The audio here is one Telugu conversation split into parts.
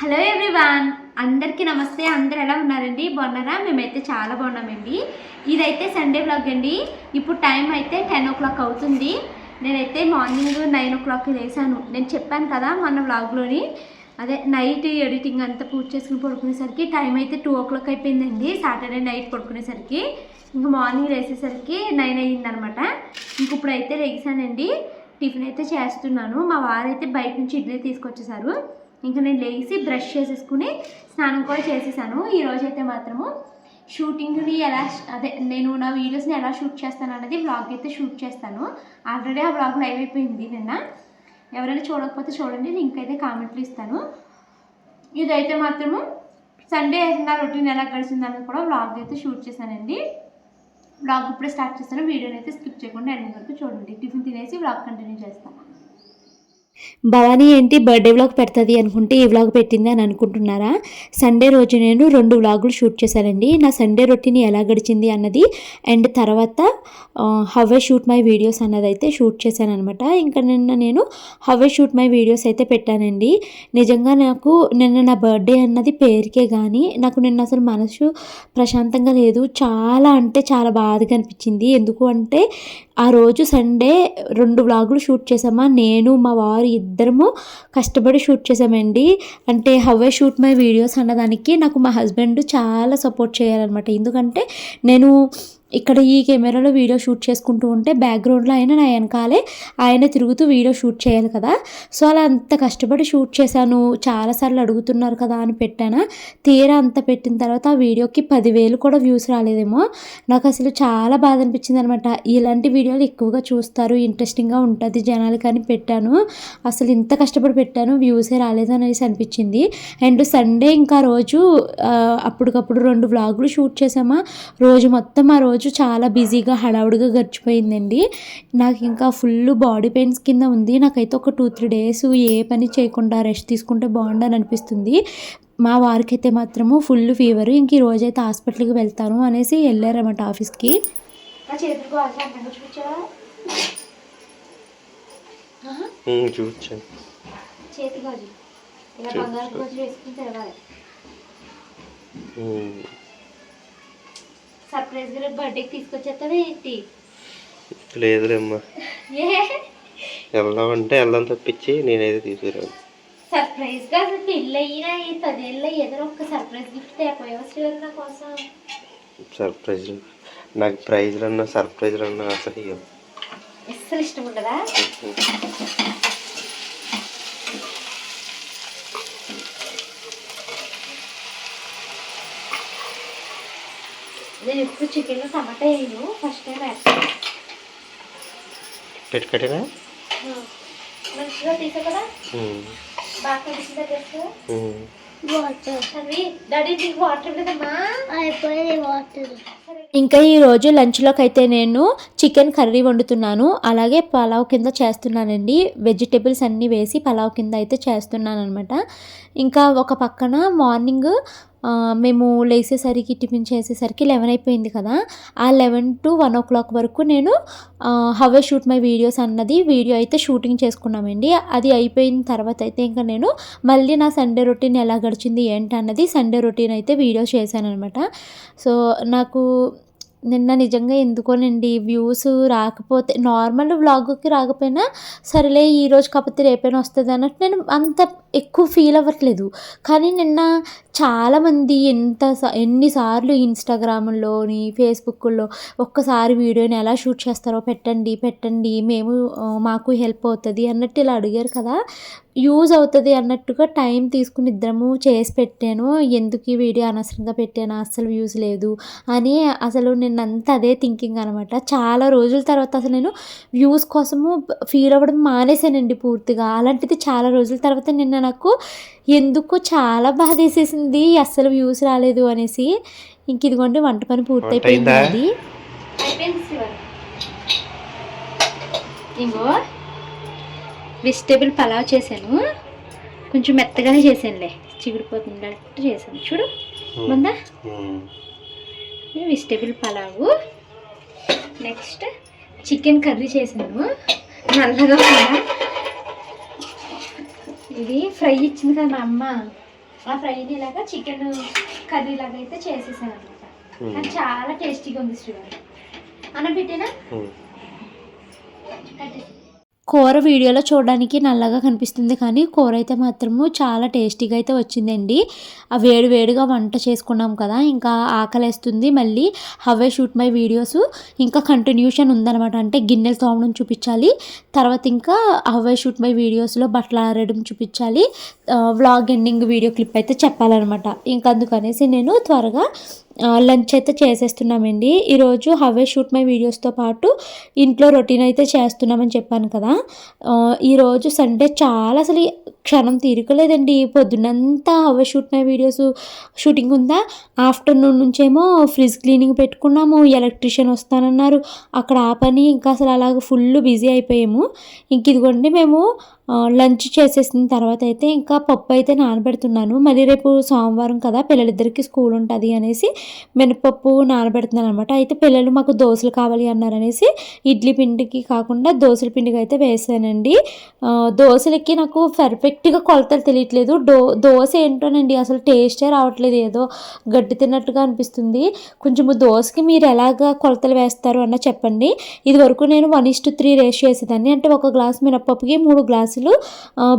హలో ఎవ్రీవాన్ అందరికీ నమస్తే. అందరు ఎలా ఉన్నారండి? బాగున్నారా? మేమైతే చాలా బాగున్నామండి. ఇదైతే సండే బ్లాగ్ అండి. ఇప్పుడు టైం అయితే టెన్ ఓ క్లాక్ అవుతుంది. నేనైతే మార్నింగ్ నైన్ ఓ క్లాక్ లేసాను నేను చెప్పాను కదా మన బ్లాగ్లోని అదే నైట్ ఎడిటింగ్ అంతా పూర్తి చేసుకుని పడుకునేసరికి టైం అయితే టూ ఓ క్లాక్ అయిపోయిందండి. సాటర్డే నైట్ పడుకునేసరికి. ఇంకా మార్నింగ్ లేసేసరికి నైన్ అయ్యిందనమాట. ఇంక ఇప్పుడైతే లేసానండి టిఫిన్ అయితే చేస్తున్నాను. మా వారైతే బయట నుంచి ఇడ్లీ తీసుకొచ్చేసారు. ఇంకా నేను లేచి బ్రష్ చేసేసుకుని స్నానం కూడా చేసేసాను. ఈరోజైతే అయితే మాత్రము షూటింగ్ని ఎలా అదే నేను నా వీడియోస్ని ఎలా షూట్ చేస్తాను అనేది వ్లాగ్ అయితే షూట్ చేస్తాను. ఆల్రెడీ ఆ బ్లాగ్ లైవ్ అయిపోయింది నిన్న. ఎవరైనా చూడకపోతే చూడండి లింక్ అయితే కామెంట్లు ఇస్తాను. ఇదైతే మాత్రము సండే నా రొటీన్ ఎలా గడిచింది కూడా బ్లాగ్ అయితే షూట్ చేశానండి. బ్లాగ్ ఇప్పుడే స్టార్ట్ చేస్తాను. వీడియోని అయితే స్కిప్ చేయకుండా ఎండింగ్ వరకు చూడండి. టిఫిన్ తినేసి వ్లాగ్ కంటిన్యూ చేస్తాను. భవానీ ఏంటి? బర్త్డే వ్లాగ్ పెడుతుంది అనుకుంటే ఈ వ్లాగ్ పెట్టింది అని అనుకుంటున్నారా? సండే రోజు నేను రెండు వ్లాగులు షూట్ చేశానండి. నా సండే రొటీన్ ఎలా గడిచింది అన్నది అండ్ తర్వాత హవే షూట్ మై వీడియోస్ అన్నది అయితే షూట్ చేశాను అనమాట ఇంకా నిన్న నేను హవే షూట్ మై వీడియోస్ అయితే పెట్టానండి. నిజంగా నాకు నిన్న నా బర్త్డే అన్నది పేరుకే కానీ నాకు నిన్న అసలు మనసు ప్రశాంతంగా లేదు. చాలా అంటే చాలా బాధగా అనిపించింది. ఎందుకు అంటే ఆ రోజు సండే రెండు వ్లాగులు షూట్ చేసామా నేను మా వారు ఇద్దరము కష్టపడి షూట్ చేసామండి. అంటే హవే షూట్ మై వీడియోస్ అన్నదానికి నాకు మా హస్బెండ్ చాలా సపోర్ట్ చేయాలన్నమాట. ఎందుకంటే నేను ఇక్కడ ఈ కెమెరాలో వీడియో షూట్ చేసుకుంటూ ఉంటే బ్యాక్గ్రౌండ్లో అయినా నా వెనకాలే ఆయన తిరుగుతూ వీడియో షూట్ చేయాలి కదా. సో అలా అంత కష్టపడి షూట్ చేశాను. చాలాసార్లు అడుగుతున్నారు కదా అని పెట్టాను. తీరా అంత పెట్టిన తర్వాత ఆ వీడియోకి పదివేలు కూడా వ్యూస్ రాలేదేమో. నాకు అసలు చాలా బాధ అనిపించింది అనమాట ఇలాంటి వీడియోలు ఎక్కువగా చూస్తారు. ఇంట్రెస్టింగ్గా ఉంటుంది జనాలు కానీ పెట్టాను. అసలు ఇంత కష్టపడి పెట్టాను. వ్యూసే రాలేదు అనేసి అనిపించింది. అండ్ సండే ఇంకా రోజు అప్పటికప్పుడు రెండు వ్లాగులు షూట్ చేసామా రోజు మొత్తం ఆ రోజు చాలా బిజీగా హడావుడిగా గడిచిపోయిందండి. నాకు ఇంకా ఫుల్ బాడీ పెయిన్స్ కింద ఉంది. నాకైతే ఒక టూ త్రీ డేస్ ఏ పని చేయకుండా రెస్ట్ తీసుకుంటే బాగుండని అనిపిస్తుంది. మా వారికి అయితే మాత్రము ఫుల్ ఫీవర్. ఇంక ఈ రోజైతే హాస్పిటల్కి వెళ్తాను అనేసి వెళ్ళారన్నమాట ఆఫీస్కి. చూపించాను చేతి గాజు ఇలా బంగారు గాజు వేసుకుని తిరగాలి సర్ప్రైజ్గా బర్త్డేకి తీసుకొచ్చేస్తావా ఏంటి? లేదులేమ్మా. ఏ? వెళ్దామంటే వెళ్దాం తప్పించి నేనైతే తీసుకురాను. సర్ప్రైజ్గా అసలు పెళ్ళి అయినా ఈ పదేళ్ళు ఏదో ఒక సర్ప్రైజ్ గిఫ్ట్ తేపోయావు శ్రీవర్ నా కోసం? సర్ప్రైజ్? నాకు ప్రైజ్లు అన్నా సర్ప్రైజ్లు అన్నా అసలు ఇవ్వను. అస్సలు ఇష్టం ఉండదా? నేను ఎప్పుడు చికెన్లో టమాటా వేయను ఫస్ట్ టైం వేస్తాను. పెట్టి కట్టినా మంచిగా తీసా కదా? బాగా కలిసిందా డ్రెస్ అవి డాడీ నీకు వాటర్ అయిపోయింది వాటర్ ఇంకా లంచ్లోకి అయితే నేను చికెన్ కర్రీ వండుతున్నాను. అలాగే పలావ్ కింద చేస్తున్నానండి. వెజిటేబుల్స్ అన్నీ వేసి పలావ్ కింద అయితే చేస్తున్నాను అనమాట ఇంకా ఒక పక్కన మార్నింగ్ మేము లేసేసరికి టిఫిన్ చేసేసరికి లెవెన్ అయిపోయింది కదా. ఆ eleven to one o'clock వరకు నేను హవే షూట్ మై వీడియోస్ అన్నది వీడియో అయితే షూటింగ్ చేసుకున్నామండి. అది అయిపోయిన తర్వాత అయితే ఇంకా నేను మళ్ళీ నా సండే రొటీన్ ఎలా గడిచింది ఏంటి అన్నది సండే రొటీన్ అయితే వీడియో చేశాను అనమాట సో నాకు నిన్న నిజంగా ఎందుకోనండి వ్యూస్ రాకపోతే నార్మల్ వ్లాగ్కి రాకపోయినా సరేలే ఈ రోజు కాకపోతే రేపైనా వస్తుంది అన్నట్టు నేను అంత ఎక్కువ ఫీల్ అవ్వట్లేదు. కానీ నిన్న చాలామంది ఎంత స- ఎన్నిసార్లు ఇన్స్టాగ్రామ్లోని ఫేస్బుక్లో ఒక్కసారి వీడియోని ఎలా షూట్ చేస్తారో పెట్టండి పెట్టండి మేము మాకు హెల్ప్ అవుతుంది అన్నట్టు ఇలా అడిగారు కదా. యూజ్ అవుతుంది అన్నట్టుగా టైం తీసుకుని ఇద్దరము చేసి పెట్టాను. ఎందుకు ఈ వీడియో అనవసరంగా పెట్టాను? అసలు వ్యూస్ లేదు అని అసలు నిన్నంతా అదే థింకింగ్ అనమాట. చాలా రోజుల తర్వాత అసలు నేను వ్యూస్ కోసము ఫీల్ అవ్వడం మానేశానండి పూర్తిగా. అలాంటిది చాలా రోజుల తర్వాత నిన్న నాకు ఎందుకో చాలా బాధ వేసేసింది అస్సలు వ్యూస్ రాలేదు అనేసి. ఇంక ఇదిగోండి వంట పని పూర్తయిపోయింది ఇంకో వెజిటేబుల్ పలావ్ చేశాను. కొంచెం మెత్తగానే చేశానులే చిగురిపోతున్నట్టు చేశాను. చూడు ఉందా vegetable pulao. Next chicken curry చేశాను. నల్లగా ఉందా? ఇది ఫ్రై ఇచ్చింది కదా మా అమ్మ. ఆ ఫ్రైని ఇలాగా చికెన్ కర్రీ లాగా అయితే చేసేసాను అనమాట. అది చాలా టేస్టీగా ఉంది శ్రీవారి. అన్నం పెట్టేనా. కట్టేసి కూర వీడియోలో చూడడానికి నల్లగా కనిపిస్తుంది కానీ కూర అయితే మాత్రము చాలా టేస్టీగా అయితే వచ్చిందండి. ఆ వేడి వేడిగా వంట చేసుకున్నాం కదా ఇంకా ఆకలేస్తుంది. మళ్ళీ హవే షూట్ మై వీడియోస్ ఇంకా కంటిన్యూషన్ ఉందన్నమాట. అంటే గిన్నెలు తోమడం చూపించాలి తర్వాత ఇంకా హవే షూట్ మై వీడియోస్లో బట్టలు ఆరడం చూపించాలి వ్లాగ్ ఎండింగ్ వీడియో క్లిప్ అయితే చెప్పాలన్నమాట. ఇంకా అందుకనేసి నేను త్వరగా లంచ్ అయితే చేసేస్తున్నామండి. ఈరోజు హవే షూట్ మై వీడియోస్తో పాటు ఇంట్లో రొటీన్ అయితే చేస్తున్నామని చెప్పాను కదా. ఈరోజు సండే చాలా అసలు క్షణం తీరుకోలేదండి. పొద్దునంతా have shoot my videos shooting ఉందా? ఆఫ్టర్నూన్ నుంచేమో ఫ్రిడ్జ్ క్లీనింగ్ పెట్టుకున్నాము ఎలక్ట్రీషియన్ వస్తానన్నారు. అక్కడ ఆ పని ఇంకా అసలు అలాగ ఫుల్ బిజీ అయిపోయాము. ఇంక ఇదిగోండి మేము లంచ్ చేసేసిన తర్వాత అయితే ఇంకా పప్పు అయితే నానబెడుతున్నాను. మళ్ళీ రేపు సోమవారం కదా పిల్లలిద్దరికి స్కూల్ ఉంటుంది అనేసి మినపప్పు నానబెడుతున్నాను అనమాట అయితే పిల్లలు మాకు దోశలు కావాలి అన్నారనేసి ఇడ్లీ పిండికి కాకుండా దోశల పిండికి అయితే వేసానండి. దోశలకి నాకు పర్ఫెక్ట్ పర్ఫెక్ట్గా కొలతలు తెలియట్లేదు. డో దోశ ఏంటోనండి అసలు టేస్టే రావట్లేదు. ఏదో గడ్డి తిన్నట్టుగా అనిపిస్తుంది. కొంచెం దోశకి మీరు ఎలాగ కొలతలు వేస్తారు అన్న చెప్పండి. ఇది వరకు నేను one is to three ratio వేసేదాన్ని. అంటే ఒక గ్లాస్ మినప్పప్పుకి మూడు గ్లాసులు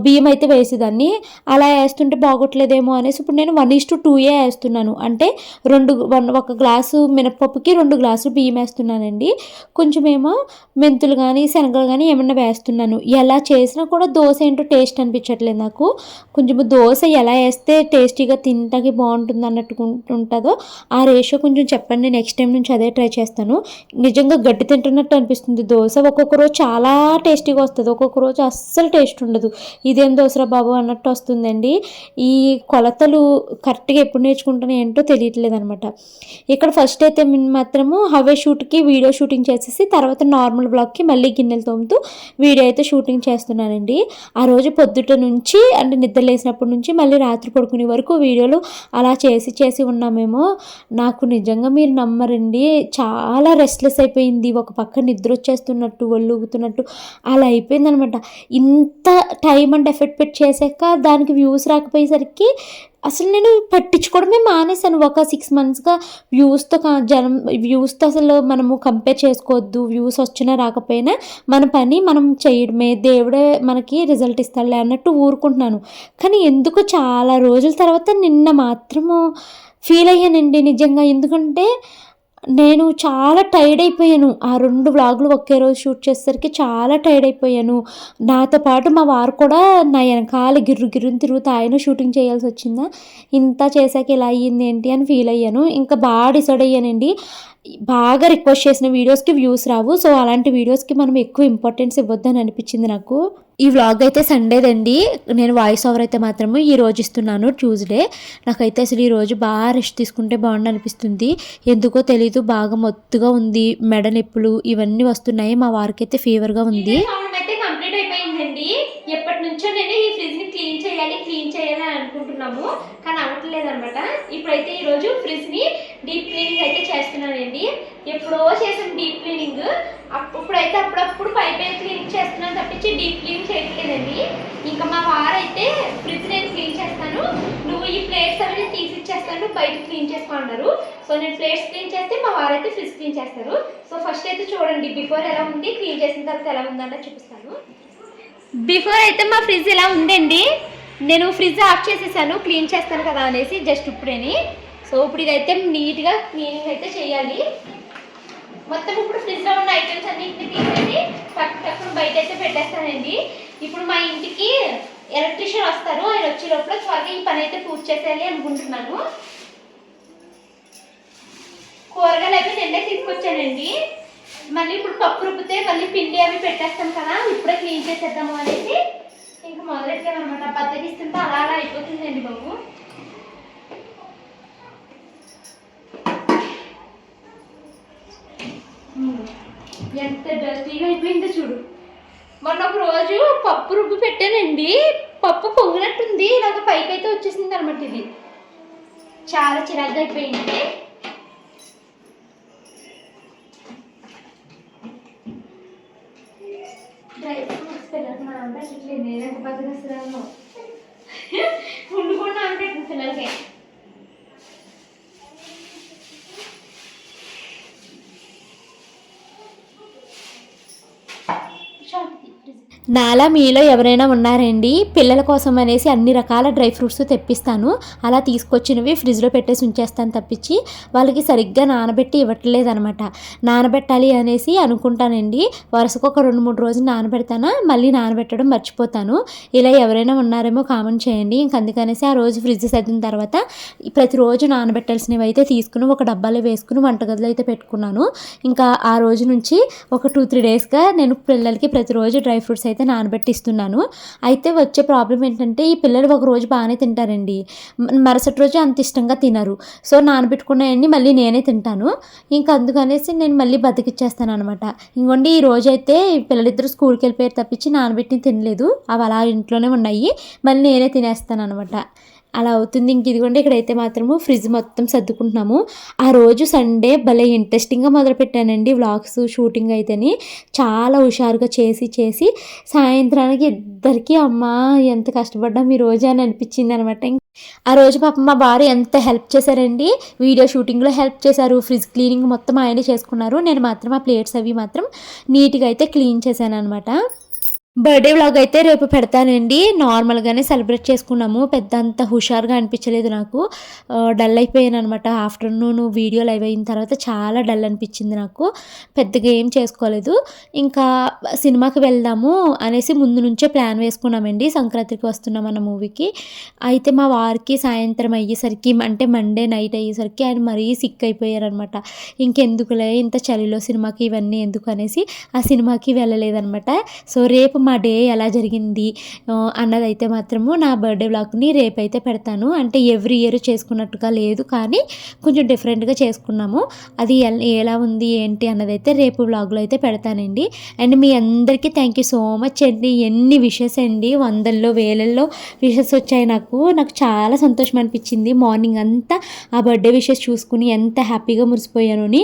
బియ్యం అయితే వేసేదాన్ని. అలా వేస్తుంటే బాగోట్లేదేమో అనేసి ఇప్పుడు నేను వన్ ఇస్ టు టూయే వేస్తున్నాను. అంటే రెండు వన్ ఒక గ్లాసు మినప్పప్పుకి రెండు గ్లాసులు బియ్యం వేస్తున్నానండి. కొంచెం ఏమో మెంతులు కానీ శనగలు కానీ ఏమన్నా వేస్తున్నాను. ఎలా చేసినా కూడా దోశ ఏంటో టేస్ట్ అనిపించట్లేదు. నాకు. కొంచెం దోశ ఎలా వేస్తే టేస్టీగా తినటానికి బాగుంటుంది అన్నట్టు ఉంటుందో ఆ రేషియో కొంచెం చెప్పండి నెక్స్ట్ టైం నుంచి అదే ట్రై చేస్తాను. నిజంగా గడ్డి తింటున్నట్టు అనిపిస్తుంది. దోశ ఒక్కొక్క రోజు చాలా టేస్టీగా వస్తుంది. ఒక్కొక్క రోజు అస్సలు టేస్ట్ ఉండదు. ఇదేం దోశరా బాబు అన్నట్టు వస్తుందండి. ఈ కొలతలు కరెక్ట్గా ఎప్పుడు నేర్చుకుంటానో ఏంటో తెలియట్లేదు అనమాట ఇక్కడ ఫస్ట్ అయితే మాత్రము హవే షూట్కి వీడియో షూటింగ్ చేసేసి తర్వాత నార్మల్ బ్లాగ్కి మళ్ళీ గిన్నెలు తోముతూ వీడియో అయితే షూటింగ్ చేస్తున్నానండి. ఆ రోజు పొద్దుట నుంచి అంటే నిద్ర లేసినప్పటి నుంచి మళ్ళీ రాత్రి పడుకునే వరకు వీడియోలు అలా చేసి చేసి ఉన్నామేమో. నాకు నిజంగా మీరు నమ్మరండి. చాలా రెస్ట్లెస్ అయిపోయింది. ఒక పక్క నిద్ర వచ్చేస్తున్నట్టు ఒళ్ళు ఊగుతున్నట్టు అలా అయిపోయింది అనమాట ఇంత టైం అండ్ ఎఫెక్ట్ పెట్టి చేశాక దానికి వ్యూస్ రాకపోయేసరికి అసలు నేను పట్టించుకోవడమే మానేశాను. ఒక సిక్స్ మంత్స్గా వ్యూస్తో కా- జనం వ్యూస్తో అసలు మనము కంపేర్ చేసుకోవద్దు. వ్యూస్ వచ్చినా రాకపోయినా మన పని మనం చేయడమే. దేవుడే మనకి రిజల్ట్ ఇస్తాడులే అన్నట్టు ఊరుకుంటున్నాను. కానీ ఎందుకు చాలా రోజుల తర్వాత నిన్న మాత్రము ఫీల్ అయ్యానండి నిజంగా. ఎందుకంటే నేను చాలా టైర్డ్ అయిపోయాను. ఆ రెండు వ్లాగులు ఒకే రోజు షూట్ చేసేసరికి చాలా టైర్డ్ అయిపోయాను. నాతో పాటు మా వారు కూడా నా వెనకాల గిర్రు గిర్రుని తిరుగుతూ ఆయన షూటింగ్ చేయాల్సి వచ్చిందా? ఇంత చేశాక ఇలా అయ్యింది ఏంటి అని ఫీల్ అయ్యాను. ఇంకా బాగా డిసైడ్ అయ్యానండి. బాగా రిక్వెస్ట్ చేసిన వీడియోస్కి వ్యూస్ రావు. సో అలాంటి వీడియోస్కి మనం ఎక్కువ ఇంపార్టెన్స్ ఇవ్వద్దని అనిపించింది నాకు. ఈ వ్లాగ్ అయితే సండేదండి నేను వాయిస్ ఓవర్ అయితే మాత్రము ఈ రోజు ఇస్తున్నాను ట్యూస్డే నాకైతే అసలు ఈ రోజు బాగా రెస్ట్ తీసుకుంటే బాగుండు అనిపిస్తుంది. ఎందుకో తెలీదు బాగా మొత్తుగా ఉంది మెడ నొప్పులు ఇవన్నీ వస్తున్నాయి. మా వారికి అయితే ఫీవర్గా ఉంది సౌండ్ అయితే కంప్లీట్ అయిపోయిందండి ఎప్పటి నేను ఈ ఫ్రిడ్జ్ని క్లీన్ చేయాలి క్లీన్ చేయాలి అని అనుకుంటున్నాము. కానీ అవ్వట్లేదు అనమాట ఇప్పుడైతే ఈ రోజు ఫ్రిడ్జ్ని డీప్ క్లీనింగ్ అయితే చేస్తున్నానండి. ఎప్పుడో చేసాం డీప్ క్లీనింగ్. అప్పుడైతే అప్పుడప్పుడు పైప్ క్లీనింగ్ చేస్తున్నాను తప్పించి డీప్ క్లీన్ చేయట్లేదండి. ఇంకా మా వారైతే ఫ్రిడ్జ్ నేను క్లీన్ చేస్తాను. నువ్వు ఈ ప్లేట్స్ అవి నేను తీసి ఇచ్చేస్తాను బయట క్లీన్ చేసుకోన్నారు సో నేను ప్లేట్స్ క్లీన్ చేస్తే మా వారైతే ఫ్రిడ్జ్ క్లీన్ చేస్తారు. సో ఫస్ట్ అయితే చూడండి బిఫోర్ ఎలా ఉంది క్లీన్ చేసిన తర్వాత ఎలా ఉందన్న చూపిస్తాను. బిఫోర్ అయితే మా ఫ్రిడ్జ్ ఇలా ఉందండి? నేను ఫ్రిడ్జ్ ఆఫ్ చేసేసాను క్లీన్ చేస్తాను కదా అనేసి జస్ట్ ఇప్పుడేని. సో ఇప్పుడు ఇదైతే నీట్గా క్లీనింగ్ అయితే చేయాలి. మొత్తం ఇప్పుడు ఫ్రిడ్జ్లో ఉన్న ఐటమ్స్ అన్నింటిని తీసేసి పక్క బయట అయితే పెట్టేస్తానండి. ఇప్పుడు మా ఇంటికి ఎలక్ట్రీషియన్ వస్తారు ఆయన వచ్చే లోపల త్వరగా ఈ పని అయితే పూర్తి చేసేయాలి అనుకుంటున్నాను. కూరగాయలు అయితే నిన్నే తీసుకొచ్చానండి. మళ్ళీ ఇప్పుడు పప్పు రుబ్బితే మళ్ళీ పిండి అవి పెట్టేస్తాం కదా ఇప్పుడే క్లీన్ చేసేద్దాము అనేసి ఇంకా మొదలెట్టామన్నమాట. బద్దకిస్తుంటే అలా అలా అయిపోతుందండి బాబు. ఎంత డస్టీగా అయిపోయిందో చూడు. మొన్న ఒక రోజు పప్పు రుబ్బు పెట్టానండి. పప్పు పొంగినట్టుంది. ఇలాగ పైకి అయితే వచ్చేసింది అనమాట ఇది. చాలా చిరాగ్గా అయిపోయింది డ్రై ఫ్రూట్స్ పిల్లలకు నానబెట్టట్లేదు నేను ఎంత బద్దకొస్తున్నాను ఉండు కూడా నానబెట్టిన నాలా మీలో ఎవరైనా ఉన్నారండి? పిల్లల కోసం అనేసి అన్ని రకాల డ్రై ఫ్రూట్స్ తెప్పిస్తాను. అలా తీసుకొచ్చినవి ఫ్రిడ్జ్లో పెట్టేసి ఉంచేస్తాను తప్పించి వాళ్ళకి సరిగ్గా నానబెట్టి ఇవ్వట్లేదనమాట. నానబెట్టాలి అనేసి అనుకుంటానండి. వరుసకు ఒక రెండు మూడు రోజులు నానబెడతానా? మళ్ళీ నానబెట్టడం మర్చిపోతాను. ఇలా ఎవరైనా ఉన్నారేమో కామెంట్ చేయండి. ఇంక అందుకనేసి ఆ రోజు ఫ్రిడ్జ్ సర్దిన తర్వాత ప్రతిరోజు నానబెట్టాల్సినవి అయితే తీసుకుని ఒక డబ్బాలో వేసుకుని వంటగదిలో అయితే పెట్టుకున్నాను. ఇంకా ఆ రోజు నుంచి ఒక టూ త్రీ డేస్గా నేను పిల్లలకి ప్రతిరోజు డ్రై ఫ్రూట్స్ అయితే నానబెట్టి ఇస్తున్నాను అయితే వచ్చే ప్రాబ్లం ఏంటంటే ఈ పిల్లలు ఒక రోజు బాగానే తింటారండి. మరుసటి రోజు అంత ఇష్టంగా తినరు. సో నానబెట్టుకున్నాయని మళ్ళీ నేనే తింటాను. ఇంకా అందుకనేసి నేను మళ్ళీ బతికిచ్చేస్తాను అనమాట ఇంకోండి ఈ రోజు అయితే పిల్లలిద్దరూ స్కూల్కి వెళ్ళిపోయారు తప్పించి నానబెట్టి తినలేదు. అవి అలా ఇంట్లోనే ఉన్నాయి. మళ్ళీ నేనే తినేస్తాను అనమాట అలా అవుతుంది. ఇంక ఇదిగోండి ఇక్కడైతే మాత్రము ఫ్రిడ్జ్ మొత్తం సర్దుకుంటున్నాము. ఆ రోజు సండే భలే ఇంట్రెస్టింగ్గా మొదలుపెట్టానండి వ్లాగ్స్ షూటింగ్ అయితేని. చాలా హుషారుగా చేసి చేసి సాయంత్రానికి ఇద్దరికి అమ్మ ఎంత కష్టపడ్డాం ఈ రోజు అని అనిపించింది అనమాట. ఆ రోజు పాప మా భార్య ఎంత హెల్ప్ చేశారండి. వీడియో షూటింగ్లో హెల్ప్ చేశారు. ఫ్రిడ్జ్ క్లీనింగ్ మొత్తం ఆయనే చేసుకున్నారు. నేను మాత్రం ఆ ప్లేట్స్ అవి మాత్రం నీట్గా అయితే క్లీన్ చేశాను అనమాట బర్త్డే వ్లాగ్ అయితే రేపు పెడతానండి. నార్మల్గానే సెలబ్రేట్ చేసుకున్నాము. పెద్ద అంత హుషారుగా అనిపించలేదు నాకు. డల్ అయిపోయాను అనమాట ఆఫ్టర్నూన్ వీడియో లైవ్ అయిన తర్వాత చాలా డల్ అనిపించింది నాకు. పెద్దగా ఏం చేసుకోలేదు. ఇంకా సినిమాకి వెళ్దాము అనేసి ముందు నుంచే ప్లాన్ వేసుకున్నామండి. సంక్రాంతికి వస్తున్నాం అన్న మూవీకి. అయితే మా వారికి సాయంత్రం అయ్యేసరికి అంటే మండే నైట్ అయ్యేసరికి ఆయన మరీ సిక్ అయిపోయారనమాట ఇంకెందుకులే ఇంత చలిలో సినిమాకి ఇవన్నీ ఎందుకు అనేసి ఆ సినిమాకి వెళ్ళలేదనమాట సో రేపు మా డే ఎలా జరిగింది అన్నదైతే మాత్రము నా బర్త్డే వ్లాగ్ని రేపైతే పెడతాను. అంటే ఎవ్రీ ఇయర్ చేసుకున్నట్టుగా లేదు కానీ కొంచెం డిఫరెంట్గా చేసుకున్నాము. అది ఎలా ఉంది ఏంటి అన్నదైతే రేపు వ్లాగ్లో అయితే పెడతానండి. అండ్ మీ అందరికీ థ్యాంక్ యూ సో మచ్ అండి. ఎన్ని విషెస్ అండి వందల్లో వేలల్లో విషెస్ వచ్చాయి నాకు. నాకు చాలా సంతోషం అనిపించింది. మార్నింగ్ అంతా ఆ బర్త్డే విషెస్ చూసుకుని ఎంత హ్యాపీగా మురిసిపోయాను అని.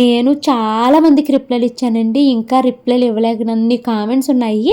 నేను చాలా మందికి రిప్లైలు ఇచ్చానండి. ఇంకా రిప్లైలు ఇవ్వలేకనన్ని కామెంట్స్ ఉన్నాయి.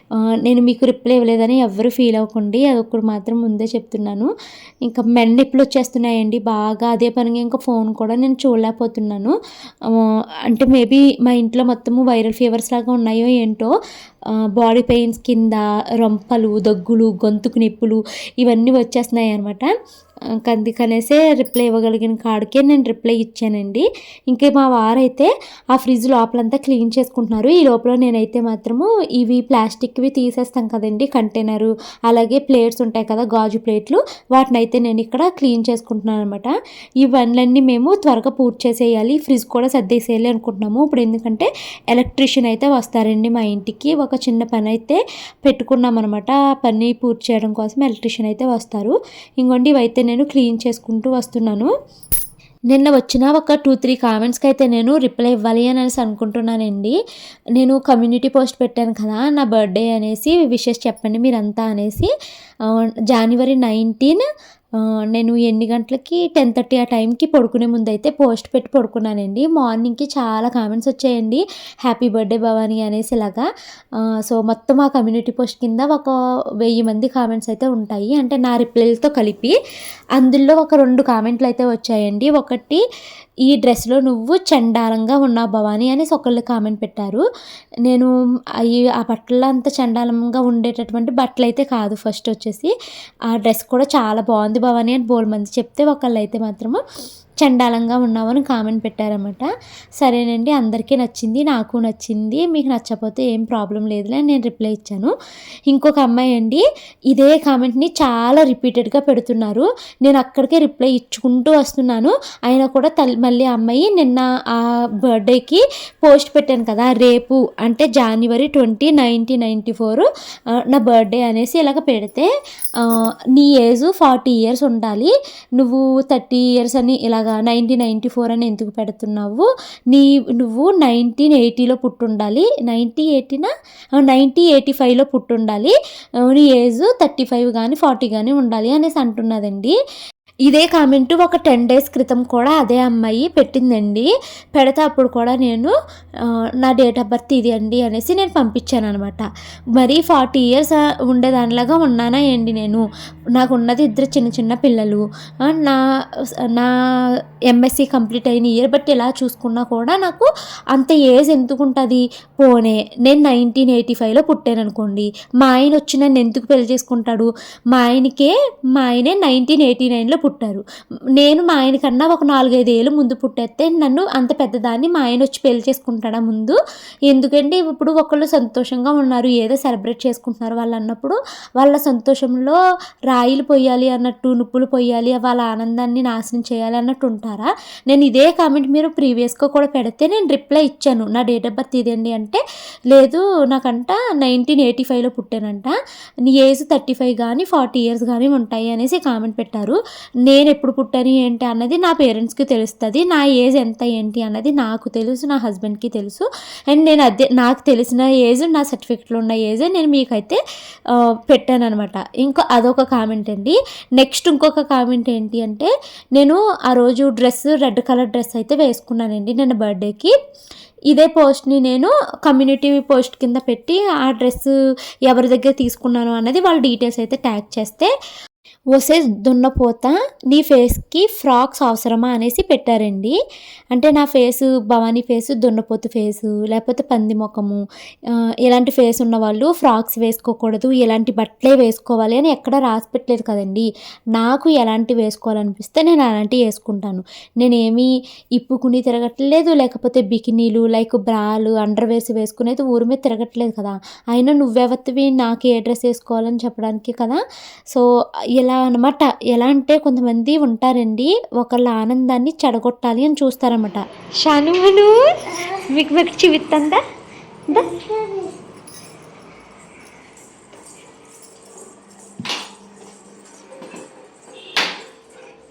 నేను మీకు రిప్లై ఇవ్వలేదని ఎవరు ఫీల్ అవ్వకండి. అదొకటి మాత్రం ముందే చెప్తున్నాను. ఇంకా మెన్ నొప్పులు వచ్చేస్తున్నాయండి. బాగా అదే పనిగా ఇంకా ఫోన్ కూడా నేను చూడలేకపోతున్నాను. అంటే మేబీ మా ఇంట్లో మొత్తము వైరల్ ఫీవర్స్ లాగా ఉన్నాయో ఏంటో బాడీ పెయిన్స్ కింద రొంపలు దగ్గులు గొంతుకు నొప్పులు ఇవన్నీ వచ్చేస్తున్నాయి అనమాట అందుకనేసే రిప్లై ఇవ్వగలిగిన కాడికే నేను రిప్లై ఇచ్చానండి. ఇంకా మా వారైతే ఆ ఫ్రిడ్జ్ లోపలంతా క్లీన్ చేసుకుంటున్నారు. ఈ లోపల నేనైతే మాత్రము ఇవి ప్లాస్టిక్ ఇవి తీసేస్తాం కదండి కంటైనరు. అలాగే ప్లేట్స్ ఉంటాయి కదా గాజు ప్లేట్లు. వాటిని అయితే నేను ఇక్కడ క్లీన్ చేసుకుంటున్నాను అనమాట ఈ పనులన్నీ మేము త్వరగా పూర్తి చేసేయాలి. ఫ్రిడ్జ్ కూడా సర్దేసేయాలి అనుకుంటున్నాము. ఇప్పుడు ఎందుకంటే ఎలక్ట్రీషియన్ అయితే వస్తారండి మా ఇంటికి. ఒక చిన్న పని అయితే పెట్టుకున్నాం అనమాట ఆ పని పూర్తి చేయడం కోసం ఎలక్ట్రీషియన్ అయితే వస్తారు. ఇంకోండి ఇవైతే నేను క్లీన్ చేసుకుంటూ వస్తున్నాను. నిన్న వచ్చిన ఒక టూ త్రీ కామెంట్స్కి అయితే నేను రిప్లై ఇవ్వాలి అని అనేసి అనుకుంటున్నానండి. నేను కమ్యూనిటీ పోస్ట్ పెట్టాను కదా నా బర్త్డే అనేసి విషెస్ చెప్పండి మీరంతా అనేసి జనవరి నైన్టీన్ నేను ఎన్ని గంటలకి టెన్ థర్టీ ఆ టైంకి పడుకునే ముందు అయితే పోస్ట్ పెట్టి పడుకున్నానండి. మార్నింగ్కి చాలా కామెంట్స్ వచ్చాయండి. హ్యాపీ బర్త్డే భవాని అనేసి ఇలాగా. సో మొత్తం ఆ కమ్యూనిటీ పోస్ట్ కింద ఒక వెయ్యి మంది కామెంట్స్ అయితే ఉంటాయి. అంటే నా రిప్లైలతో కలిపి అందులో ఒక రెండు కామెంట్లు అయితే వచ్చాయండి. ఒకటి ఈ డ్రెస్లో నువ్వు చండాలంగా ఉన్నావు భవాని అనేసి ఒకళ్ళు కామెంట్ పెట్టారు. నేను అవి ఆ బట్టలు అంత చండాలంగా ఉండేటటువంటి బట్టలు అయితే కాదు ఫస్ట్ వచ్చేసి. ఆ డ్రెస్ కూడా చాలా బాగుంది భవానీ అని బోల్ మంది చెప్తే ఒకళ్ళు అయితే మాత్రము. చండాలంగా ఉన్నావు అని కామెంట్ పెట్టారన్నమాట. సరేనండి అందరికీ నచ్చింది నాకు నచ్చింది మీకు నచ్చకపోతే ఏం ప్రాబ్లం లేదులే అని నేను రిప్లై ఇచ్చాను. ఇంకొక అమ్మాయి అండి ఇదే కామెంట్ని చాలా రిపీటెడ్గా పెడుతున్నారు. నేను అక్కడికే రిప్లై ఇచ్చుకుంటూ వస్తున్నాను. అయినా కూడా తల్ మళ్ళీ అమ్మాయి నిన్న ఆ బర్త్డేకి పోస్ట్ పెట్టాను కదా రేపు అంటే January twenty nineteen ninety four నా బర్త్డే అనేసి ఇలాగ పెడితే నీ ఏజ్ ఫార్టీ ఇయర్స్ ఉండాలి. నువ్వు థర్టీ ఇయర్స్ అని ఇలాగ నైన్టీన్ నైంటీ ఫోర్ అని ఎందుకు పెడుతున్నావు? నీ నువ్వు నైన్టీన్ ఎయిటీలో పుట్టుండాలి. నైంటీ ఎయిటీనా? నైంటీ ఎయిటీ ఫైవ్లో పుట్టుండాలి. నీ ఏజ్ థర్టీ ఫైవ్ కానీ ఫార్టీ కానీ ఉండాలి అనేసి అంటున్నదండి. ఇదే కామెంట్ ఒక టెన్ డేస్ క్రితం కూడా అదే అమ్మాయి పెట్టిందండి. పెడితే అప్పుడు కూడా నేను నా డేట్ ఆఫ్ బర్త్ ఇది అండి అనేసి నేను పంపించాను అనమాట మరి ఫార్టీ ఇయర్స్ ఉండేదానిలాగా ఉన్నానా ఏంటి నేను? నాకు ఉన్నది ఇద్దరు చిన్న చిన్న పిల్లలు. నా నా ఎంఎస్సి కంప్లీట్ అయిన ఇయర్ బట్టి ఇలా చూసుకున్నా కూడా నాకు అంత ఏజ్ ఎందుకు ఉంటుంది? పోనే నేను నైన్టీన్ ఎయిటీ ఫైవ్లో పుట్టాను అనుకోండి. మా ఆయన వచ్చి నన్ను ఎందుకు పెళ్ళి చేసుకుంటాడు? మా ఆయనకే మా ఆయనే నైన్టీన్ ఎయిటీ నైన్లో పుట్టారు. నేను మా ఆయన కన్నా ఒక నాలుగైదు ఏళ్ళు ముందు పుట్టేస్తే నన్ను అంత పెద్దదాన్ని మా ఆయన వచ్చి పెళ్ళి చేసుకుంటాడా ముందు? ఎందుకంటే ఇప్పుడు ఒకళ్ళు సంతోషంగా ఉన్నారు ఏదో సెలబ్రేట్ చేసుకుంటున్నారు వాళ్ళు అన్నప్పుడు వాళ్ళ సంతోషంలో రాయిలు పొయ్యాలి అన్నట్టు నుప్పులు పొయ్యాలి వాళ్ళ ఆనందాన్ని నాశనం చేయాలి అన్నట్టు ఉంటారా? నేను ఇదే కామెంట్ మీరు ప్రీవియస్గా కూడా పెడితే నేను రిప్లై ఇచ్చాను. నా డేట్ ఆఫ్ బర్త్ ఇదండి అంటే లేదు నాకంట నైన్టీన్ ఎయిటీ ఫైవ్లో పుట్టానంట. నీ ఏజ్ థర్టీ ఫైవ్ కానీ ఫార్టీ ఇయర్స్ కానీ ఉంటాయి అనేసి కామెంట్ పెట్టారు. నేను ఎప్పుడు పుట్టాను ఏంటి అన్నది నా పేరెంట్స్కి తెలుస్తుంది నా ఏజ్ ఎంత ఏంటి అన్నది నాకు తెలుసు నా హస్బెండ్కి తెలుసు. అండ్ నేను అదే నాకు తెలిసిన ఏజ్ నా సర్టిఫికెట్లో ఉన్న ఏజ్ నేను మీకైతే పెట్టాను అనమాట ఇంకో అదొక కామెంట్ అండి. నెక్స్ట్ ఇంకొక కామెంట్ ఏంటి అంటే నేను ఆ రోజు డ్రెస్ రెడ్ కలర్ డ్రెస్ అయితే వేసుకున్నానండి నేను బర్త్డేకి. ఇదే పోస్ట్ని నేను కమ్యూనిటీ పోస్ట్ కింద పెట్టి ఆ డ్రెస్ ఎవరి దగ్గర తీసుకున్నాను అన్నది వాళ్ళ డీటెయిల్స్ అయితే ట్యాగ్ చేస్తే వసే దున్నపోత నీ ఫేస్కి ఫ్రాక్స్ అవసరమా అనేసి పెట్టారండి. అంటే నా ఫేసు భవానీ ఫేసు దున్నపోతు ఫేసు లేకపోతే పంది ముఖము ఇలాంటి ఫేస్ ఉన్న వాళ్ళు ఫ్రాక్స్ వేసుకోకూడదు ఇలాంటి బట్టలే వేసుకోవాలి అని ఎక్కడ రాసి పెట్టలేదు కదండి. నాకు ఎలాంటి వేసుకోవాలనిపిస్తే నేను అలాంటివి వేసుకుంటాను. నేనేమీ ఇప్పుకుని తిరగట్లేదు లేకపోతే బికినీలు లైక్ బ్రాలు అండర్వేర్స్ వేసుకునేది ఊరి మీద తిరగట్లేదు కదా. అయినా నువ్వెవత్తివి నాకు ఏ డ్రెస్ వేసుకోవాలని చెప్పడానికి కదా. సో ఇలా అనమాట ఎలా అంటే కొంతమంది ఉంటారండి ఒకళ్ళ ఆనందాన్ని చెడగొట్టాలి అని చూస్తారన్నమాట. షానుమను మీకు మీకు చూపిస్తుందా? దా.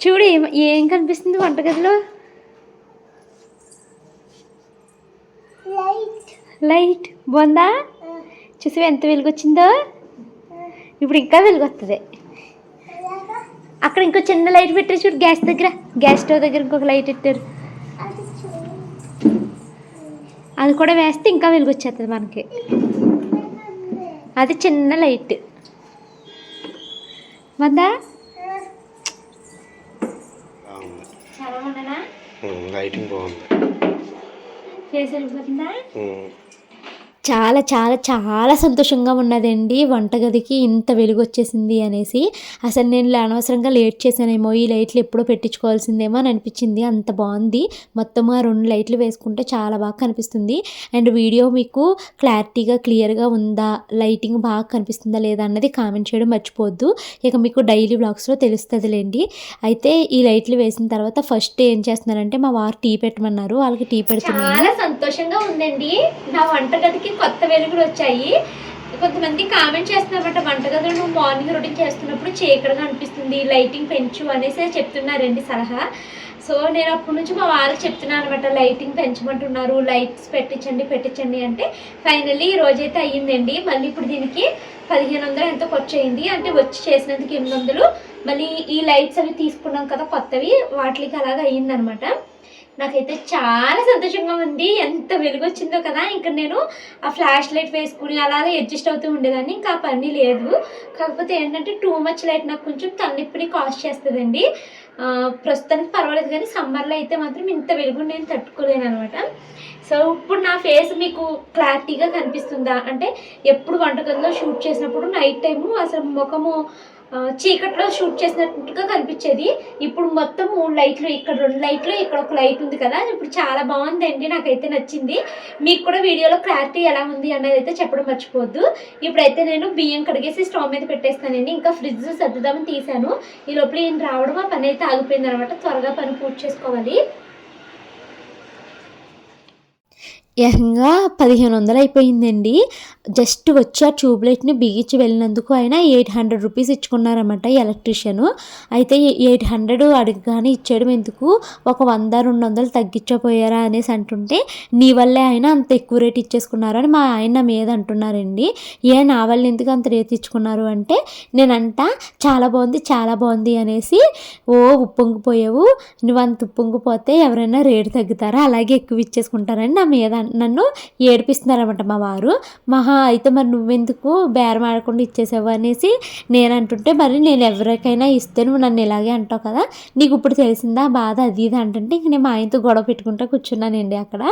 చూడు ఏం ఏం కనిపిస్తుంది వంటగదిలో? లైట్. బాగుందా? చూసి ఎంత వెలుగు వచ్చిందో ఇప్పుడు ఇంకా వెలుగు వస్తుంది అక్కడ ఇంకో చిన్న లైట్ పెట్టారు చూడు గ్యాస్ దగ్గర. గ్యాస్ స్టవ్ దగ్గర ఇంకొక లైట్ పెట్టారు. అది కూడా వేస్తే ఇంకా వెలుగు వచ్చేస్తుంది మనకి. అది చిన్న లైట్. మందా? లైటింగ్ బాగుంది. ఫేస్ వెళ్ళిపోతుందా ఉమ్. చాలా చాలా చాలా సంతోషంగా ఉన్నదండి. వంటగదికి ఇంత వెలుగు వచ్చేసింది అనేసి. అసలు నేను అనవసరంగా లేట్ చేశానేమో ఈ లైట్లు ఎప్పుడో పెట్టించుకోవాల్సిందేమో అని అనిపించింది. అంత బాగుంది. మొత్తం ఆ రెండు లైట్లు వేసుకుంటే చాలా బాగా కనిపిస్తుంది. అండ్ వీడియో మీకు క్లారిటీగా క్లియర్గా ఉందా? లైటింగ్ బాగా కనిపిస్తుందా లేదా అన్నది కామెంట్ చేయడం మర్చిపోవద్దు. ఇక మీకు డైలీ బ్లాగ్స్లో తెలుస్తుందిలేండి. అయితే ఈ లైట్లు వేసిన తర్వాత ఫస్ట్ ఏం చేస్తున్నారంటే మా వారు టీ పెట్టమన్నారు. వాళ్ళకి టీ పెడుతున్నారు చాలా సంతోషంగా ఉందండి. నా వంటగదికి కొత్త వెలుగులు వచ్చాయి. కొంతమంది కామెంట్ చేస్తున్నారన్నమాట వంటగదిలో నువ్వు మార్నింగ్ రొటీన్ చేస్తున్నప్పుడు చీకటిగా అనిపిస్తుంది లైటింగ్ పెంచు అనేసి చెప్తున్నారండి సలహా. సో నేను అప్పటి నుంచి మా వాళ్ళకి చెప్తున్నాను అనమాట లైటింగ్ పెంచమంటున్నారు లైట్స్ పెట్టించండి పెట్టించండి అంటే ఫైనల్లీ ఈ రోజైతే అయ్యిందండి. మళ్ళీ ఇప్పుడు దీనికి పదిహేను వందలు ఎంతో ఖర్చు అయింది. అంటే వచ్చి చేసినందుకు ఎనిమిది వందలు. మళ్ళీ ఈ లైట్స్ అవి తీసుకున్నాం కదా కొత్తవి వాటికి అలాగా అయ్యిందనమాట నాకైతే చాలా సంతోషంగా ఉంది. ఎంత వెలుగు వచ్చిందో కదా. ఇంకా నేను ఆ ఫ్లాష్ లైట్ వేసుకుని అలా అడ్జస్ట్ అవుతూ ఉండేదాన్ని. ఇంకా ఆ పని లేదు. కాకపోతే ఏంటంటే టూ మచ్ లైట్ నాకు కొంచెం తన్నిప్పిని కాస్ట్ చేస్తుందండి. ప్రస్తుతానికి పర్వాలేదు కానీ సమ్మర్లో అయితే మాత్రం ఇంత వెలుగు నేను తట్టుకోలేను అనమాట. సో ఇప్పుడు నా ఫేస్ మీకు క్లారిటీగా కనిపిస్తుందా? అంటే ఎప్పుడు వంటకంలో షూట్ చేసినప్పుడు నైట్ టైము అసలు ముఖము చీకట్లో షూట్ చేసినట్టుగా కనిపించేది. ఇప్పుడు మొత్తం మూడు లైట్లు ఇక్కడ రెండు లైట్లు ఇక్కడ ఒక లైట్ ఉంది కదా. ఇప్పుడు చాలా బాగుందండి నాకైతే నచ్చింది. మీకు కూడా వీడియోలో క్లారిటీ ఎలా ఉంది అన్నది అయితే చెప్పడం మర్చిపోవద్దు. ఇప్పుడైతే నేను బియ్యం కడిగేసి స్టవ్ మీద పెట్టేస్తానండి. ఇంకా ఫ్రిడ్జ్ సర్దుదామని తీసాను ఈ లోపల ఈయన రావడం ఆ పని అయితే ఆగిపోయింది అనమాట త్వరగా పని పూర్తి చేసుకోవాలి. ఏకంగా పదిహేను వందలు అయిపోయిందండి జస్ట్ వచ్చి ఆ ట్యూబ్లైట్ని బిగించి వెళ్ళినందుకు ఆయన ఎయిట్ హండ్రెడ్ రూపీస్ ఇచ్చుకున్నారన్నమాట ఎలక్ట్రీషియన్. అయితే ఎయిట్ హండ్రెడ్ అడగగానే ఇచ్చేయడం ఎందుకు? ఒక వంద రెండు వందలు తగ్గించపోయారా అనేసి అంటుంటే నీ వల్లే ఆయన అంత ఎక్కువ రేట్ ఇచ్చేసుకున్నారని మా ఆయన నా మీద అంటున్నారండి. ఏ నా వల్ల ఎందుకు అంత రేట్ ఇచ్చుకున్నారు అంటే నేనంట చాలా బాగుంది చాలా బాగుంది అనేసి ఓ ఉప్పొంగిపోయావు. నువ్వు అంత ఉప్పొంగిపోతే ఎవరైనా రేటు తగ్గుతారా? అలాగే ఎక్కువ ఇచ్చేసుకుంటారని నా మీద నన్ను ఏడిపిస్తున్నారన్నమాట మా వారు. మహా అయితే మరి నువ్వెందుకు బేరం ఆడకుండా ఇచ్చేసావు అనేసి నేను అంటుంటే మరి నేను ఎవరికైనా ఇస్తే నువ్వు నన్ను ఇలాగే అంటావు కదా నీకు ఇప్పుడు తెలిసిందా బాధ అది ఇది అంటుంటే ఇంక నేను మా ఆయనతో గొడవ పెట్టుకుంటా కూర్చున్నానండి అక్కడ.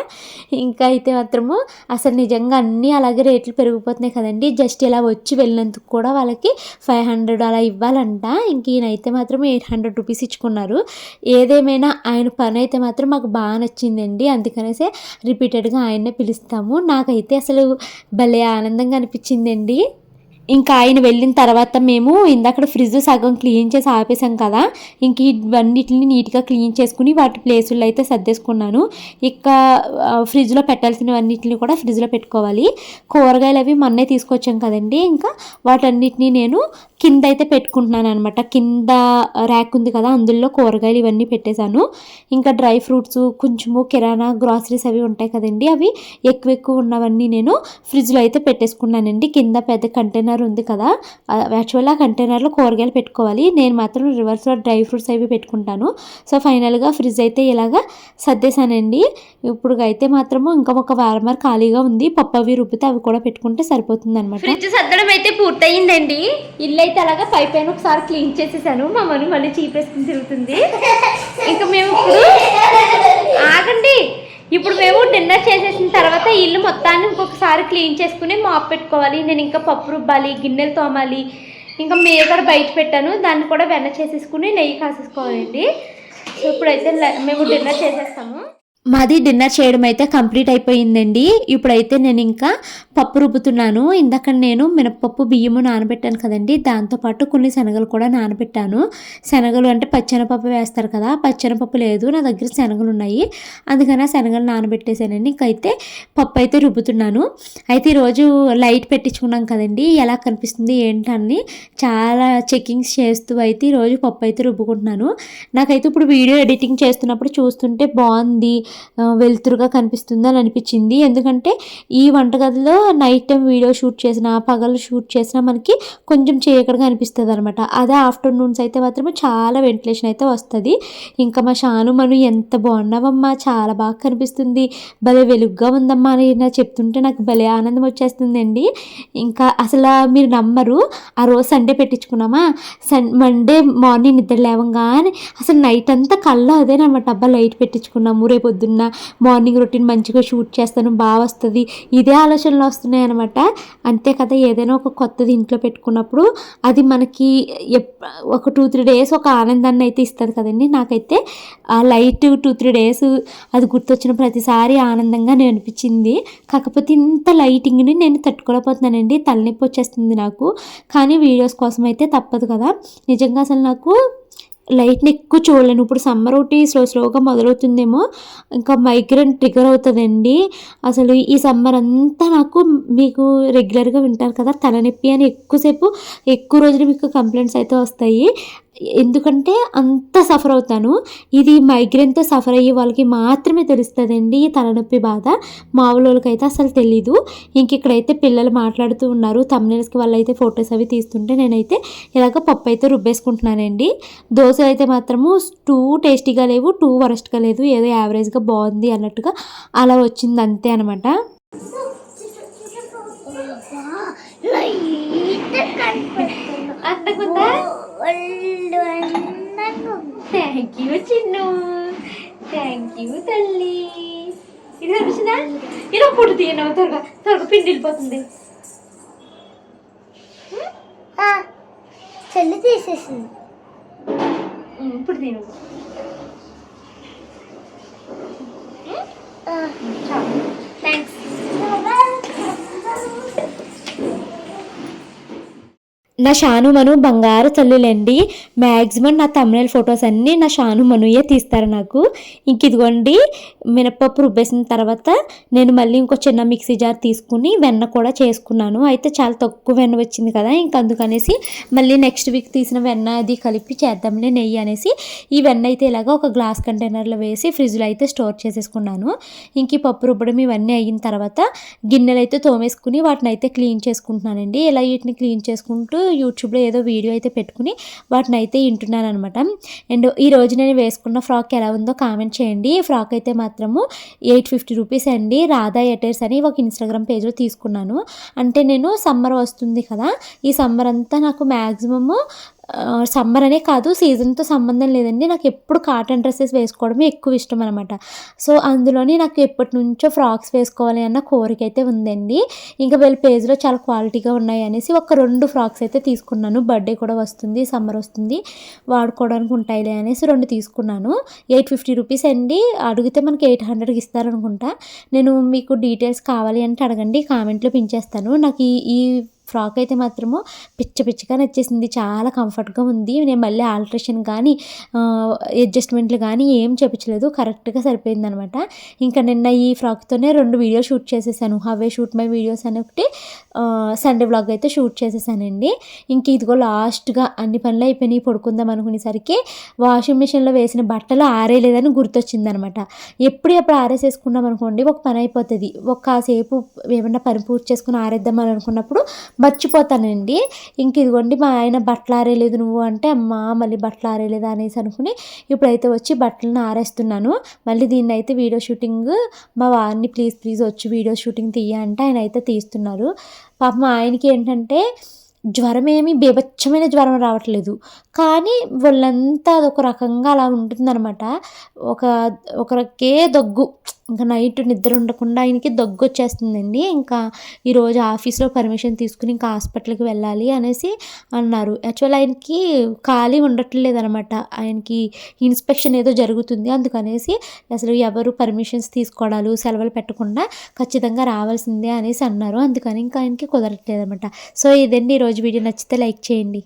ఇంకా అయితే మాత్రము అసలు నిజంగా అన్నీ అలాగే రేట్లు పెరిగిపోతున్నాయి కదండి. జస్ట్ ఇలా వచ్చి వెళ్ళినందుకు కూడా వాళ్ళకి ఫైవ్ హండ్రెడ్ అలా ఇవ్వాలంట. ఇంక ఈయనైతే మాత్రం ఎయిట్ హండ్రెడ్ రూపీస్ ఇచ్చుకున్నారు. ఏదేమైనా ఆయన పని అయితే మాత్రం మాకు బాగా నచ్చిందండి. అందుకనేసే రిపీటెడ్గా ఆయన్నే పిలుస్తాము. నాకైతే అసలు భలే ఆనందంగా అనిపించిందండి. ఇంకా ఆయన వెళ్ళిన తర్వాత మేము ఇందాక ఫ్రిడ్జ్ సగం క్లీన్ చేసి ఆపేసాం కదా. ఇంక ఇవన్నిటిని నీట్గా క్లీన్ చేసుకుని వాటి ప్లేసుల్లో అయితే సర్దేసుకున్నాను. ఇక ఫ్రిడ్జ్లో పెట్టాల్సినవన్నిటిని కూడా ఫ్రిడ్జ్లో పెట్టుకోవాలి. కూరగాయలు అవి మొన్నే తీసుకొచ్చాం కదండి. ఇంకా వాటన్నిటిని నేను కింద అయితే పెట్టుకుంటున్నాను అనమాట కింద ర్యాక్ ఉంది కదా అందులో కూరగాయలు ఇవన్నీ పెట్టేశాను. ఇంకా డ్రై ఫ్రూట్స్ కొంచెము కిరాణా గ్రాసరీస్ అవి ఉంటాయి కదండి. అవి ఎక్కువ ఎక్కువ ఉన్నవన్నీ నేను ఫ్రిడ్జ్లో అయితే పెట్టేసుకున్నానండి. కింద పెద్ద కంటైనర్ ఉంది కదా యాక్చువల్గా ఆ కంటైనర్లో కూరగాయలు పెట్టుకోవాలి. నేను మాత్రం రివర్స్లో డ్రై ఫ్రూట్స్ అవి పెట్టుకుంటాను. సో ఫైనల్గా ఫ్రిడ్జ్ అయితే ఇలాగా సర్దేశానండి. ఇప్పుడు అయితే మాత్రము ఇంకా ఒక వారం వరకు ఖాళీగా ఉంది. పప్పు అవి రుబ్బితే అవి కూడా పెట్టుకుంటే సరిపోతుంది అనమాట ఫ్రిడ్జ్ సర్దడం అయితే పూర్తయిందండి. ఇల్లు అయితే అలాగా పై పైన ఒకసారి క్లీన్ చేసేసాను. మా మమ్మీ మళ్ళీ చీపేసుకుని తిరుగుతుంది. ఇంకా మేము ఇప్పుడు ఆగండి. ఇప్పుడు మేము డిన్నర్ చేసేసిన తర్వాత ఇల్లు మొత్తాన్ని ఇంకొకసారి క్లీన్ చేసుకుని మాప్ పెట్టుకోవాలి. నేను ఇంకా పప్పు రుబ్బాలి గిన్నెలు తోమాలి ఇంకా మేకర్ బయట పెట్టాను. దాన్ని కూడా వెన్న చేసేసుకుని నెయ్యి కాసేసుకోవాలండి. సో ఇప్పుడైతే మేము డిన్నర్ చేసేస్తాము. మాది డిన్నర్ చేయడం అయితే కంప్లీట్ అయిపోయిందండి. ఇప్పుడైతే నేను ఇంకా పప్పు రుబ్బుతున్నాను. ఇందాక నేను మినపప్పు బియ్యము నానబెట్టాను కదండి. దాంతోపాటు కొన్ని శనగలు కూడా నానబెట్టాను. శనగలు అంటే పచ్చెనపప్పు వేస్తారు కదా. పచ్చెనపప్పు లేదు. నా దగ్గర శనగలు ఉన్నాయి. అందుకని ఆ శనగలు నానబెట్టేసానండి ఇంకైతే పప్పు అయితే రుబ్బుతున్నాను. అయితే ఈరోజు లైట్ పెట్టించుకున్నాం కదండి. ఎలా కనిపిస్తుంది ఏంటని చాలా చెకింగ్స్ చేస్తూ అయితే ఈరోజు పప్పు అయితే రుబ్బుకుంటున్నాను. నాకైతే ఇప్పుడు వీడియో ఎడిటింగ్ చేస్తున్నప్పుడు చూస్తుంటే బాగుంది. వెలుతురుగా కనిపిస్తుందని అనిపించింది. ఎందుకంటే ఈ వంటగదిలో నైట్ టైం వీడియో షూట్ చేసినా పగలు షూట్ చేసినా మనకి కొంచెం చీకటిగా అనిపిస్తుంది అనమాట అదే ఆఫ్టర్నూన్స్ అయితే మాత్రం చాలా వెంటిలేషన్ అయితే వస్తుంది. ఇంకా మా షాను మనం ఎంత బాగున్నావమ్మా చాలా బాగా కనిపిస్తుంది. భలే వెలుగ్గా ఉందమ్మా అని నా చెప్తుంటే నాకు భలే ఆనందం వచ్చేస్తుందండి. ఇంకా అసలు మీరు నమ్మరు ఆ రోజు సండే పెట్టించుకున్నామా? సన్ మండే మార్నింగ్ నిద్ర లేవంగానే అసలు నైట్ అంతా కళ్ళ అదేనమాట. అబ్బా లైట్ పెట్టించుకున్నాము రేపు పొద్దున్న మార్నింగ్ రొటీన్ మంచిగా షూట్ చేస్తాను బాగా వస్తుంది. ఇదే ఆలోచనలు వస్తున్నాయి అనమాట అంతే కదా ఏదైనా ఒక కొత్తది ఇంట్లో పెట్టుకున్నప్పుడు అది మనకి ఒక టూ త్రీ డేస్ ఒక ఆనందాన్ని అయితే ఇస్తుంది కదండి. నాకైతే ఆ లైట్ టూ త్రీ డేస్ అది గుర్తొచ్చిన ప్రతిసారి ఆనందంగా నేను అనిపించింది. కాకపోతే ఇంత లైటింగ్ని నేను తట్టుకోలేకపోతున్నానండి. తలనొప్పి వచ్చేస్తుంది నాకు. కానీ వీడియోస్ కోసం అయితే తప్పదు కదా. నిజంగా అసలు నాకు లైట్ని ఎక్కువ చూడలేను. ఇప్పుడు సమ్మర్ ఒకటి స్లో స్లోగా మొదలవుతుందేమో ఇంకా మైగ్రేన్ ట్రిగర్ అవుతుందండి. అసలు ఈ సమ్మర్ అంతా నాకు మీకు రెగ్యులర్గా వింటారు కదా తలనొప్పి అని ఎక్కువసేపు ఎక్కువ రోజులు మీకు కంప్లైంట్స్ అయితే వస్తాయి. ఎందుకంటే అంత సఫర్ అవుతాను. ఇది మైగ్రేన్తో సఫర్ అయ్యే వాళ్ళకి మాత్రమే తెలుస్తుందండి ఈ తలనొప్పి బాధ. మామూలు వాళ్ళకైతే అసలు తెలీదు. ఇంక ఇక్కడైతే పిల్లలు మాట్లాడుతూ ఉన్నారు. తమ్నేల్స్కి వాళ్ళైతే ఫొటోస్ అవి తీస్తుంటే నేనైతే ఇలాగ పప్పు అయితే రుబ్బేసుకుంటున్నానండి. దోశ అయితే మాత్రము టూ టేస్టీగా లేవు టూ వరస్ట్గా లేదు. ఏదో యావరేజ్గా బాగుంది అన్నట్టుగా అలా వచ్చింది అంతే అనమాట అంతకుందా thank you Chinnu. Thank you తల్లి. ఇది కనిపిస్తుందా ఇలా పొట్టు తీయను త్వరగా. త్వరగా పిండి వెళ్ళిపోతుంది. చెల్లి తీసేసింది. ఇప్పుడు తిను థ్యాంక్స్ నా షాను మను బంగారు తల్లులండి. మ్యాక్సిమం నా తమిళ ఫొటోస్ అన్నీ నా షాను మనుయే తీస్తారు నాకు. ఇంక ఇదిగోండి మినపప్పు రుబ్బేసిన తర్వాత నేను మళ్ళీ ఇంకో చిన్న మిక్సీ జార్ తీసుకుని వెన్న కూడా చేసుకున్నాను. అయితే చాలా తక్కువ వెన్న వచ్చింది కదా ఇంక అందుకనేసి మళ్ళీ నెక్స్ట్ వీక్ తీసిన వెన్న అది కలిపి చేద్దాంలే నెయ్యి అనేసి ఈ వెన్న అయితే ఇలాగ ఒక గ్లాస్ కంటైనర్లో వేసి ఫ్రిడ్జ్లో అయితే స్టోర్ చేసేసుకున్నాను. ఇంక ఈ పప్పు రుబ్బడం ఇవన్నీ అయిన తర్వాత గిన్నెలు అయితే తోమేసుకుని వాటిని అయితే క్లీన్ చేసుకుంటున్నానండి. ఇలా వీటిని క్లీన్ చేసుకుంటూ యూట్యూబ్లో ఏదో వీడియో అయితే పెట్టుకుని వాటిని అయితే వింటున్నాను అనమాట అండ్ ఈ రోజు నేను వేసుకున్న ఫ్రాక్ ఎలా ఉందో కామెంట్ చేయండి. ఈ ఫ్రాక్ అయితే మాత్రము ఎయిట్ ఫిఫ్టీ రూపీస్ అండి. రాధా ఎటర్స్ అని ఒక ఇన్స్టాగ్రామ్ పేజ్లో తీసుకున్నాను. అంటే నేను సమ్మర్ వస్తుంది కదా ఈ సమ్మర్ అంతా నాకు మ్యాక్సిమము సమ్మర్ అనే కాదు సీజన్తో సంబంధం లేదండి. నాకు ఎప్పుడు కాటన్ డ్రెస్సెస్ వేసుకోవడమే ఎక్కువ ఇష్టం అనమాట సో అందులోని నాకు ఎప్పటి నుంచో ఫ్రాక్స్ వేసుకోవాలి అన్న కోరిక అయితే ఉందండి. ఇంకా వీళ్ళ పేజ్లో చాలా క్వాలిటీగా ఉన్నాయి అనేసి ఒక రెండు ఫ్రాక్స్ అయితే తీసుకున్నాను. బర్త్డే కూడా వస్తుంది సమ్మర్ వస్తుంది వాడుకోవడానికి ఉంటాయిలే అనేసి రెండు తీసుకున్నాను. ఎయిట్ ఫిఫ్టీ రూపీస్ అండి. అడిగితే మనకి ఎయిట్ హండ్రెడ్కి ఇస్తారనుకుంటా. నేను మీకు డీటెయిల్స్ కావాలి అంటే అడగండి కామెంట్లో పించేస్తాను నాకు ఈ ఫ్రాక్ అయితే మాత్రము పిచ్చ పిచ్చగా నచ్చేసింది. చాలా కంఫర్ట్గా ఉంది. నేను మళ్ళీ ఆల్ట్రేషన్ కానీ అడ్జస్ట్మెంట్లు కానీ ఏం చేపించలేదు. కరెక్ట్గా సరిపోయింది అనమాట ఇంకా నిన్న ఈ ఫ్రాక్తోనే రెండు వీడియో షూట్ చేసేసాను. హవే షూట్ మై వీడియోస్ అని ఒకటి సండే బ్లాగ్ అయితే షూట్ చేసేసానండి. ఇంక ఇదిగో లాస్ట్గా అన్ని పనులు అయిపోయినాయి. పడుకుందాం అనుకునేసరికి వాషింగ్ మిషన్లో వేసిన బట్టలు ఆరేయలేదని గుర్తొచ్చింది అనమాట ఎప్పుడు ఎప్పుడు ఆరేసేసుకున్నాం అనుకోండి ఒక పని అయిపోతుంది. ఒక కాసేపు ఏమన్నా పని పూర్తి చేసుకుని ఆరేద్దామని అనుకున్నప్పుడు మర్చిపోతానండి. ఇంక ఇదిగోండి మా ఆయన బట్టలు ఆరేయలేదు నువ్వు అంటే అమ్మా మళ్ళీ బట్టలు ఆరేయలేదు అనేసి అనుకుని ఇప్పుడైతే వచ్చి బట్టలను ఆరేస్తున్నాను. మళ్ళీ దీన్ని అయితే వీడియో షూటింగ్ మా వారిని ప్లీజ్ ప్లీజ్ వచ్చి వీడియో షూటింగ్ తీయ అంటే ఆయన అయితే తీస్తున్నారు. పాపం ఆయనకి ఏంటంటే జ్వరం ఏమి బీభత్సమైన జ్వరం రావట్లేదు. కానీ వాళ్ళంతా అదొక రకంగా అలా ఉంటుందన్నమాట. ఒక ఒకరికే దగ్గు ఇంకా నైట్ నిద్ర ఉండకుండా ఆయనకి దగ్గు వచ్చేస్తుందండి. ఇంకా ఈరోజు ఆఫీస్లో పర్మిషన్ తీసుకుని ఇంకా హాస్పిటల్కి వెళ్ళాలి అనేసి అన్నారు. యాక్చువల్ ఆయనకి ఖాళీ ఉండట్లేదు అనమాట ఆయనకి ఇన్స్పెక్షన్ ఏదో జరుగుతుంది అందుకనేసి అసలు ఎవరు పర్మిషన్స్ తీసుకోవడాలు సెలవులు పెట్టకుండా ఖచ్చితంగా రావాల్సిందే అనేసి అన్నారు. అందుకని ఇంకా ఆయనకి కుదరట్లేదు అనమాట సో ఇదండి ఈరోజు వీడియో. నచ్చితే లైక్ చేయండి.